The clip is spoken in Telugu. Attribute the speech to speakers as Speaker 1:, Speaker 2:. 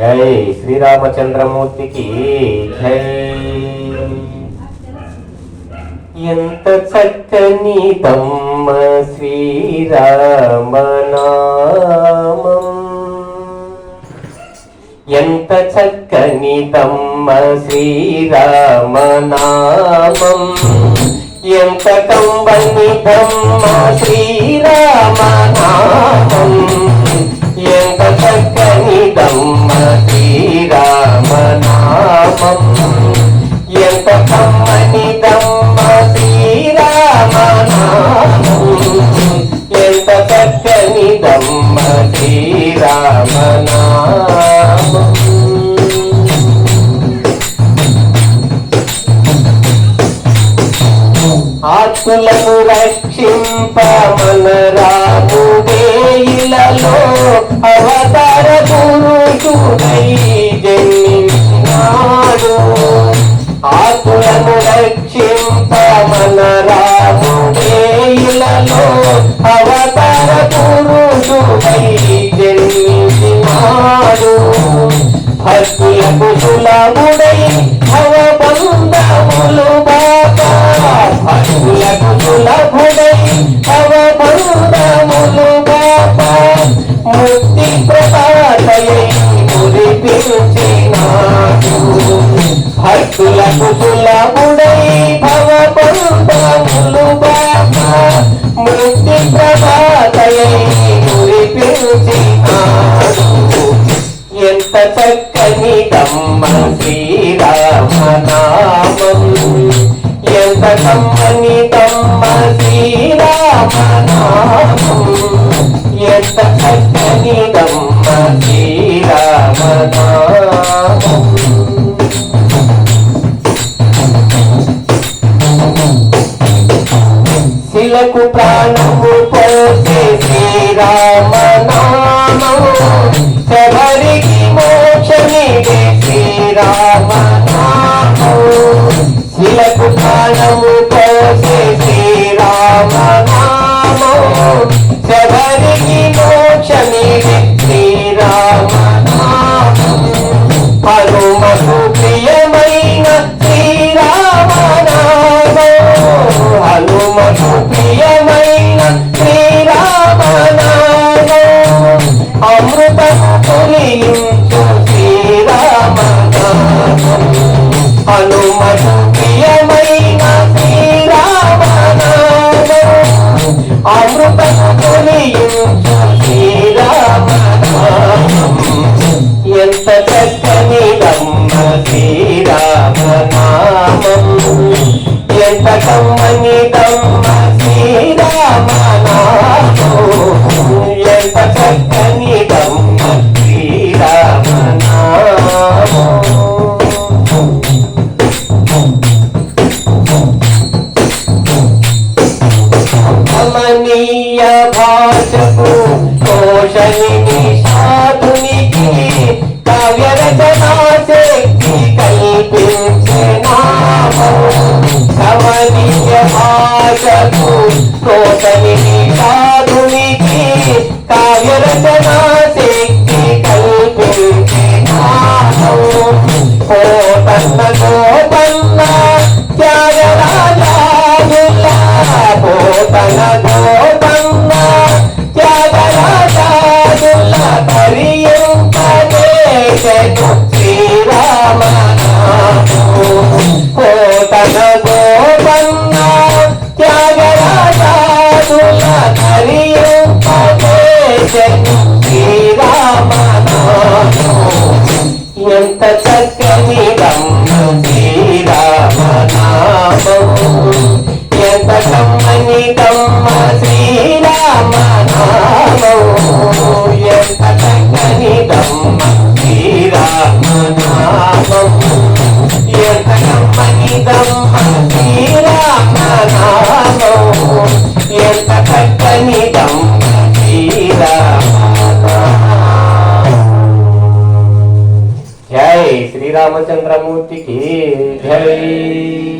Speaker 1: జై శ్రీరామచంద్రమూర్తికి జై. ఎంత చక్కని తమ్మ శ్రీరామనామం. ఎంత చక్కని తమ్మ శ్రీరామనామం. ఎంత కంబని తమ్మ శ్రీరామనామం. చక్కని తమ్మ ఎంత కమ్మని దమ్మ శ్రీరామనామం ఎంత చక్కని దమ్మ శ్రీరామనామం ఆత్మలను రక్షింప మన రాముడేయిలలో అవతార పురుషుడై కులకు కులముడై భవ సులభుడై భవబంధములు మృత్యు ప్రభాతయై గురి మురిపించినాడు ఎంత చక్కని దమ్మ శ్రీరామనామం ఎంత కమ్మని దమ్మ శ్రీరామనామం శిలకు ప్రాణము పోసే శ్రీరామనామం. శబరికి మోక్షమిదే శ్రీరామ హనుమకు ప్రియమైన శ్రీరామనామం. అమృతము ఎంత చక్కని దమ్మ శ్రీరామనామం. ఎంత కమ్మని దమ్మ శ్రీరామ కోశని సాధునికి కావ్య రచనా శక్తి కల్పించే నామం భాషకు ఎంత చక్కని ఎంత కమ్మని ఎంత చక్కని జై శ్రీరామచంద్రమూర్తికి జై